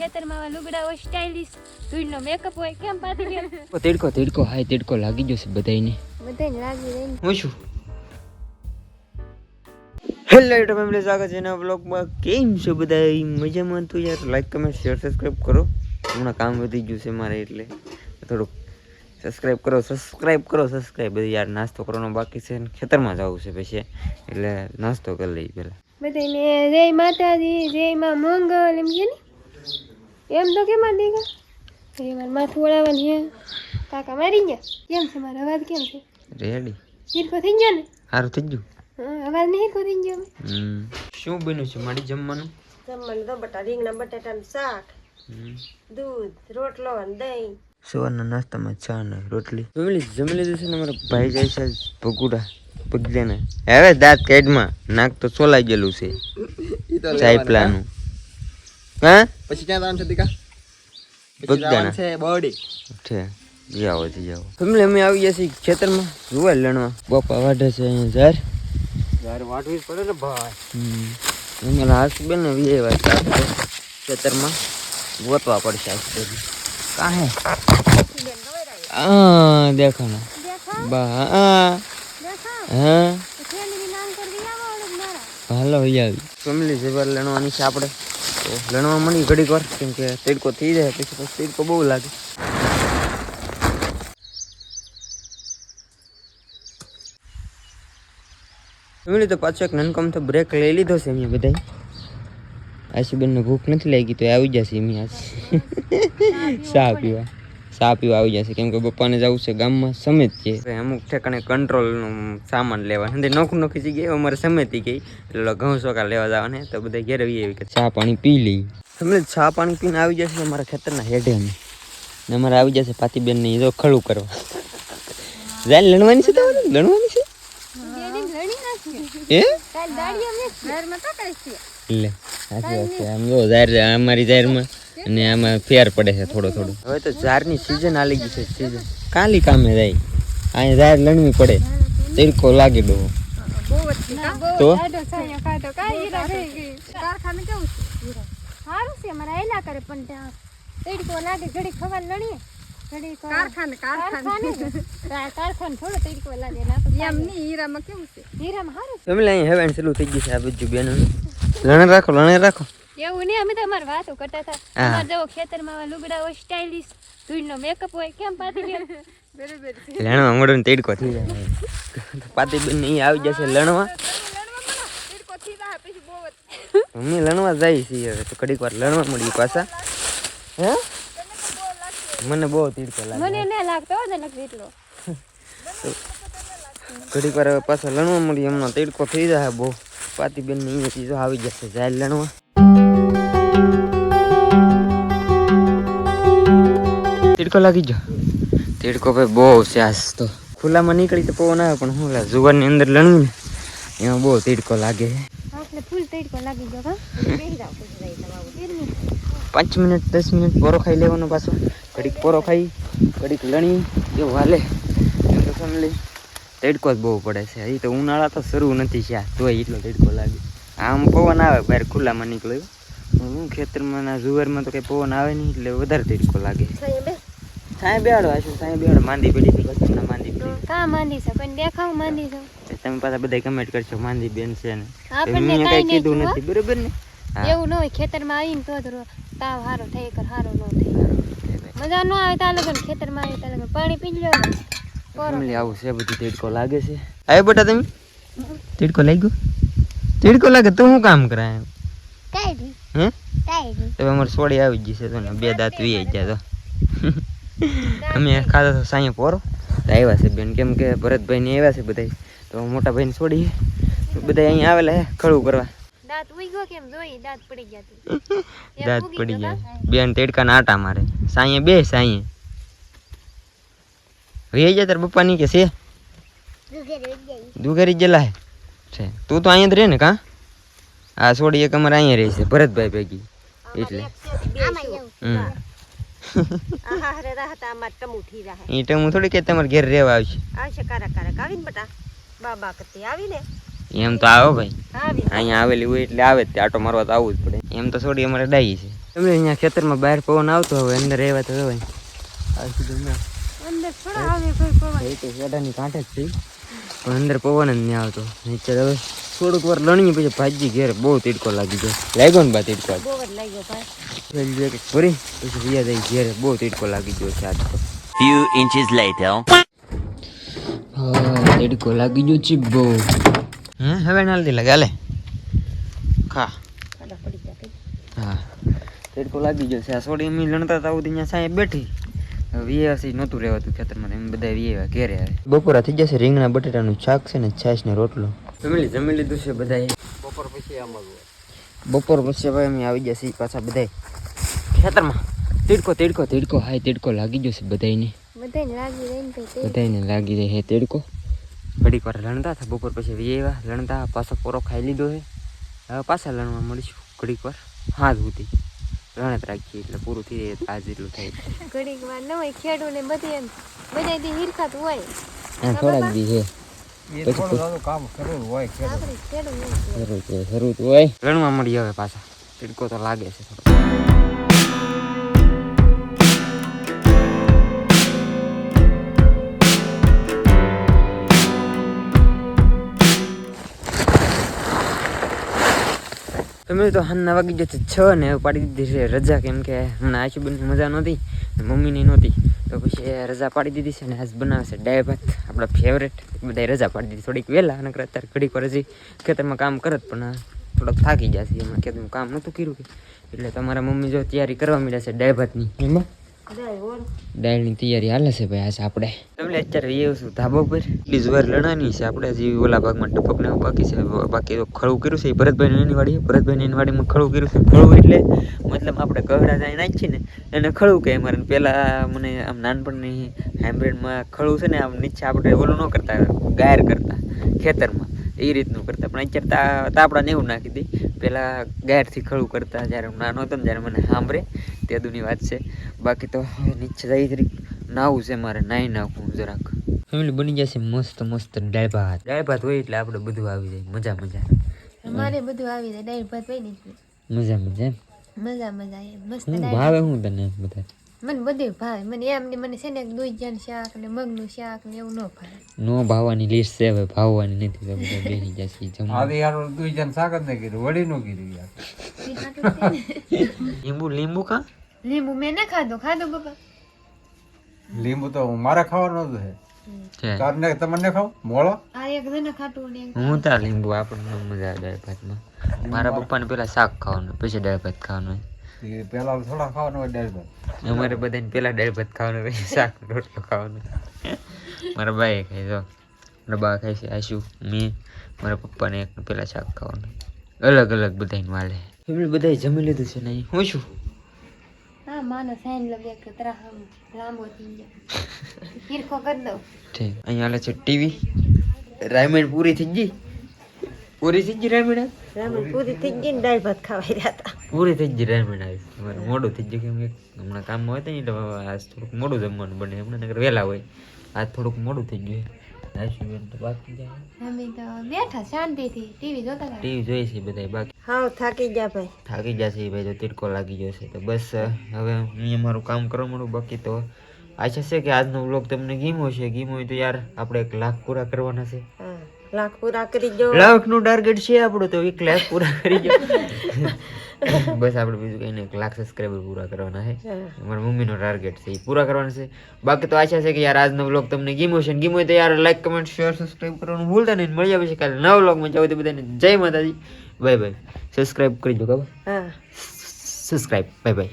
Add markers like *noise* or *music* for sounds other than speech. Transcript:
ખેતરમાં લુગડા હોય સ્ટાઇલિશ ધૂળનો મેકઅપ હોય કેમ પાતી લે તેડકો તેડકો હાય તેડકો લાગી જશે બધાયને. બધાને લાગી રહી હું છું. હેલો યુટ્યુબ ફેમિલી સ્વાગત છે નવા બ્લોગમાં કેમ છો બધા મજામાં તો યાર. લાઈક કમેન્ટ શેર સબસ્ક્રાઇબ કરો. હમણાં કામ વધી ગયું છે મારે એટલે. થોડુંક સબસ્ક્રાઇબ કરો સબસ્ક્રાઇબ કરો સબસ્ક્રાઇબ બધી યાર નાસ્તો કરવાનો બાકી છે ને ખેતરમાં જવું છે પછી. એટલે નાસ્તો કરી લઈએ પહેલાં. બધાને જય માતાજી જય માં મંગલ એમ કે ને? એમ તો કેમ દીકા જય માર માથું ઓળાવવાની હે કાકા મારી ગયા? કેમ છે? મારો અવાજ કેમ છે? રેડી હીરકો થઈ ગયો ને? સારું થઈ ગયું? હા અવાજ નહીં હીરકો થઈ ગયો? હમ. શું બન્યું છે મારી જમવાનું? જમવાનું તો બટા રીંગણા બટાટાનું શાક. દૂધ રોટલો અને દહીં. સવારના નાસ્તામાં ચા ને રોટલી. ફેમિલી જમી લીધું છે ને મારા ભાઈ જાય છે ભગુડા પગલેને હવે દાંત કાઢમાં નાક તો ચોલાઈ ગયેલું છે. ચાઈપલાનું હા? પછી ક્યાં જવાનું છે દીકા? પગદાણા છે બોડી છે. જી આવો જી ફેમિલી અમે આવી ગયા છીએ ખેતરમાં જોવા લણવા. બાપા વાઢે છે અહીંયા ઝાર યાર વાટવી પડે ને ભાઈ. અમારા હાસબેન ને વીએ વાત ખેતરમાં. ગોતવા પડશે સુધી. કાહે? હા દેખો. ને બા હા. હા હાલો અહીં આવી. ફેમિલી જેવા લણવાની છે આપણે. લણવા મળી ઘડીક વાર, કેમ કે તેડકો થઈ જાય, પછી પછી તેડકો બહુ લાગે. ફેમિલી તો પાછો એક નનકમ તો બ્રેક લઈ લીધો છે એમ બધા આશુબેનને ભૂખ નથી લાગી, તો આવી જશે એમ આજ *laughs* ચા પીવા. ચા પીવા આવી જશે. કેમ કે પપ્પાને જવું છે ગામમાં સમેત છે. અમુક ઠેકાણે કંટ્રોલનું સામાન લેવા. અંદર નોખું નોખી જગ્યાએ અમારે સમેતી ગઈ એટલે ઘઉં ચોખા લેવા જવાને તો બધા ઘેર આવી કે ચા પાણી પી લઈ. તમે ચા પાણી પીને આવી જશે અમારા ખેતરના હેડે અમે. ને અમારે આવી જશે પાતીબેન ને એ તો ખડું કરવા. જાય લણવાની છે તમારે લણવાની છે? એ કાલ દાડી અમને ઘરમાં તો કરીશ લે સાચી વાત છે. આમ જો જાહેર અમારી જાહેરમાં અને આમાં ફેર પડે છે થોડો થોડો. હવે તો ઝાડની સિઝન આલી ગઈ છે સિઝન કાલી કામે જાય. અહીંયા જાહેર લણવી પડે. તીડકો લાગે ડો તો? કારખાને કેવું છે સારું છે અમારા એલા કરે પણ ત્યાં તડકો લાગે ઘડી ખવા લણીએ ઘડી કારખાને. કારખાને કારખાને થોડો તડકો લાગે ના તો એમ નહીં હીરામાં કેવું છે? હીરામાં સારું ફેમિલી અહીં હેવેન ચાલુ થઈ ગઈ છે આ બધું બેનો લણે રાખો લણે રાખો. છે એવું નહીં અમે તો અમારે વાતો કરતા હતા. અમારે જેવો ખેતરમાં આવા લુગડા હોય સ્ટાઇલિશ ધૂળનો મેકઅપ હોય કેમ પાતી બરોબર અંગડો લણવા મળે ને તીડકો થઈ જાય. પાતીબેન ને અહીં આવી જશે લણવા. તીડકો થી જાય પછી અમે લણવા જઈએ છીએ હવે તો કડીક વાર લણવા મળી પાછા. હે? મને બહુ તીડકો લાગે. મને ન લાગતો ને નકરી એટલો ઘડીક વાર હવે પાછા લણવા મળી એમનો તીડકો થઈ જાય બહુ. પાતી બેન જો આવી જશે જાય લણવા. તડકો લાગી ગયો. તડકો ભાઈ બહુ છે આજ તો. ખુલ્લામાં નીકળી તો પવન આવે પણ હું જુવારની અંદર લણવી ને એમાં બહુ તીડકો લાગે. એટલે ફૂલ તડકો લાગી ગયો કા પાંચ મિનિટ દસ મિનિટ પોરો ખાઈ લેવાનો પાછો. ઘડીક પોરો ખાઈ ઘડીક લણી એવું હાલે. એમ તો ફેમિલી તડકો જ બહુ પડે છે. એ તો ઉનાળા તો શરૂ નથી છે તોય એટલો તડકો લાગે. આમ પવન આવે બહાર ખુલ્લામાં નીકળ્યો. હું ખેતરમાં ના જુવારમાં તો કઈ પવન આવે નહીં એટલે વધારે તડકો લાગે. સાંય બેહાડો આશું થાય બેડ માંદી પડી હતી પછી માંદી પડી. કા માંદી છે? કોઈ દેખાવ માંદી છે? તમે પાછા બધા કમેન્ટ કરશો માંદી બેન છે ને. આપણને કઈ કીધું નથી બરોબર ને? એવું ન હોય ખેતરમાં આવીને તો જ તાવ હારો થાય કર હારો ન થાય. મજા ન આવે તા લગન ખેતરમાં આવે તા લગન. પાણી પી લ્યો. ફેમિલી આવું છે બધું તીડકો લાગે છે. આવ્યો બેટા તમે? તીડકો લાગ્યો? તીડકો લાગે તો હું કામ કરાય? કાઢી હે? કાઢી તો અમારે સોડી આવી ગઈ છે તો ને બે દાંત વી જાય તો. *laughs* અમે ખાધા તો સાંયે પોરો. આવ્યા છે બેન. કેમ કે ભરતભાઈ ને આવ્યા છે બધા તો મોટા ભાઈ ને છોડી બધા અહીંયા આવેલા હે ખડું કરવા. દાંત ઉઈ ગયો કેમ? જોઈ દાંત પડી ગયા *laughs* દાંત પડી ગયો. બેન તીડકાના આટા મારે. સાંયે બે સાંયે વી જાય તાર બપ્પા ની કે છે? દુઘેરી જલા હે. છે. તું તો અહીંયા જ રહે ને કા? આ છોડી એક અમારે અહીંયા રહે છે. ભરતભાઈ ભેગી. એટલે. હમ. આહા રે રાહતા અમાર ટમુઠી રહે તો થોડી કે તમારે ઘેર રહેવા આવશે. આવશે કારક કારક. આવીને બટા. બાબા કરતી આવીને. એમ તો આવો ભાઈ. આવી અહીંયા આવેલી હોય એટલે આવે જ તે. આટો મારવા તો આવવું જ પડે. એમ તો થોડી અમારે ડાઈ છે. તમે અહીંયા ખેતરમાં બહાર પવન આવતો હવે અંદર રહેવા તો હોય આ સીધું ના અંદર થોડા આવે કોઈ પવન. એ તો શેડાની કાંઠે જ થઈ પણ અંદર પવન જ નહીં આવતો. નીચે હવે. થોડુંક વાર લણીએ પછી ભાજી ઘેર. બહુ તીડકો લાગી ગયો લાગ્યો ને બા તીડકો? ફરી પછી રિયા થઈ ઘેરે. બહુ તીડકો લાગી ગયો છે આજ તો. Few inches later. હા તીડકો લાગી ગયો છે બહુ. હે હવે નાલતી લાગે. હાલે. ખા. હા. તીડકો લાગી ગયો છે. આ સોડી અમી લણતા હતા ઉધી ત્યાં સાંજે બેઠી. વીએસી નહોતું રહેવાતું ખેતરમાં. એમ બધા વીએવા ઘેરે આવે. બપોરા થઈ જશે રીંગણા બટેટાનું શાક છે ને છાશ ને રોટલો. જમી લી- જમી લીધું છે બધાએ. બપોર પછી આમ હોય. બપોર પછી હવે અમે આવી જશે પાછા બધાય ખેતરમાં. તીડકો તીડકો તીડકો. હાય તીડકો લાગી જશે બધાયને. બધાને લાગી રહી ને ભાઈ તે બધાયને લાગી જાય હે તીડકો. ઘડીક વાર લણતા હતા બપોર પછી વીએવા લણતા પાછો પોરો ખાઈ લીધો છે. હવે પાછા લણવા મળીશું ઘડીક વાર. હાથ સુધી. લણત રાખીએ એટલે પૂરું થઈ જાય આજ એટલું થાય. ઘડીક વાર ન હોય ખેડૂને બધી એમ બધા દી હિરખાતું હોય. હા થોડાક દી છે. લણવા મળી હવે પાછા. તીડકો તો લાગે છે તમે તો હાલના વાગી જશે છ ને પાડી દીધી છે રજા. કેમ કે હમણાં આશુબેનની મજા નહોતી મમ્મીની નહોતી. તો પછી રજા પાડી દીધી છે ને આજ બનાવશે ડાય ભાત આપણા ફેવરેટ બધા રજા પાડી દીધી થોડીક વહેલા અને અત્યારે ઘડીક વાર હજી ખેતરમાં કામ કરત, પણ થોડોક થાકી જશે એમાં ખેતરમાં કામ નહોતું કર્યું કે. એટલે તમારા મમ્મી જો તૈયારી કરવા માંડ્યા છે ડાય ભાતની. એમાં? ઓર. તૈયારી હાલે છે ભાઈ આજે આપણે. તમને અત્યારે એ છું ધાબા પર એટલી છે આપણે હજી ઓલા ભાગમાં ટપક ને બાકી છે. બાકી તો ખળું કર્યું છે એ ભરતભાઈ એની વાડી ભરતભાઈ એની વાડીમાં ખળું કર્યું છે. ખળું એટલે મતલબ આપણે ગહડા જાય નાખીએ ને એને ખળું કહે મારે પહેલાં મને આમ નાનપણની હાઇબ્રિડમાં ખળું છે ને આમ નીચે આપણે ઓલું ન કરતા ગાયર કરતા ખેતરમાં. એ રીતનું કરતા. પણ અત્યારે તા તાપડાને એવું નાખી દઈ પહેલાં ગાયરથી ખડું કરતા જ્યારે હું નાનો હતો ને જ્યારે મને સાંભળે તે દુની વાત છે. બાકી તો નીચે જઈ જરીક નાવું છે મારે નાહી નાખવું જરાક. ફેમિલી બની જશે મસ્ત મસ્ત દાળ ભાત. દાળ ભાત હોય એટલે આપણે બધું આવી જાય મજા મજા. મારે બધું આવી જાય ડાય ભાત હોય ને મજા મજા મજા મજા મસ્ત ભાવે હું તને બધા? મને બધું ભાવે મને એમ ને મને છે ને દૂધિયાનું શાક ને મગનું શાક ને એવું ન ભાવે નો ભાવવાની લિસ્ટ છે હવે ભાવવાની નથી તો બધા બેસી જશે જમવા આદિ યાર જણ શાક જ નહીં કીધું વળી નું કીધું યાર. લીંબુ લીંબુ કા લીંબુ મેં ના ખાધો ખાધો બાપા લીંબુ તો મારે ખાવાનું જ છે તારને તમને ખાવ મોળો આ એક જણે ખાટું ને હું તાર લીંબુ આપણને મજા આવે દાળ ભાતમાં મારા પપ્પાને પેલા શાક ખાવાનું પછી દાળ ભાત ખાવાનું પેલા થોડા ખાવાનું હોય દાળ ભાત. અમારે બધાને પેલા દાળ ભાત ખાવાનું પછી શાક રોટલો ખાવાનું. મારા બાએ ખાય જો મારા બા ખાય છે આશુ મેં મારા પપ્પાને એક પેલા શાક ખાવાનું. અલગ અલગ બધાને વાલે. એમણે બધાએ જમી લીધું છે ને હું છું? હા માનો સાઈન લગે કે તરા લાંબો થઈ જાય હિરખો કરી દઉં. ઠીક. અહીંયા હાલે છે ટીવી. રાયમેણ પૂરી થઈ ગઈ? પૂરી થઈ ગઈ રામણ પૂરી થઈ ગઈ ને દાળ ભાત ખાવા રહ્યા હતા. પૂરી થઈ ગઈ રાયમેણ આવી. મારે મોડું થઈ ગયું કેમ કે હમણાં કામ હોય તો એટલે આજ થોડુંક મોડું જમવાનું બને. હમણાં નગર વહેલા હોય. આજ થોડુંક મોડું થઈ ગયું આશુબેન તો બાકી જાય અમે તો બેઠા શાંતિથી. ટીવી જોતા હતા. ટીવી જોઈએ છે બધા બાકી. હાવ થાકી ગયા ભાઈ. થાકી જશે ભાઈ તો તીડકો લાગી જશે તો બસ હવે હું અમારું કામ કરવા માંડું બાકી તો આશા છે કે આજનો વ્લોગ તમને ગીમો છે ગીમો હોય તો યાર આપણે એક લાખ પૂરા કરવાના છે. લાખ પૂરા કરી જો લાખનું ટાર્ગેટ છે આપણું તો એક લાખ પૂરા કરી દો. *laughs* બસ આપણે બીજું કઈ નહીં લાખ સબસ્ક્રાઈબર પૂરા કરવાના છે. મારા મમ્મીનો ટાર્ગેટ છે એ પૂરા કરવાના છે. બાકી તો આશા છે કે યાર આજનો વ્લોગ તમને ગીમો છે ને ગીમો તો યાર લાઈક કમેન્ટ શેર સબસ્ક્રાઈબ કરવાનું ભૂલતા નહીં. મળી આવે છે કાલે નવા વ્લોગમાં જાવ તો બધાને જય માતાજી. બાય બાય સબસ્ક્રાઈબ કરી દો ખબર? હા. Subscribe bye bye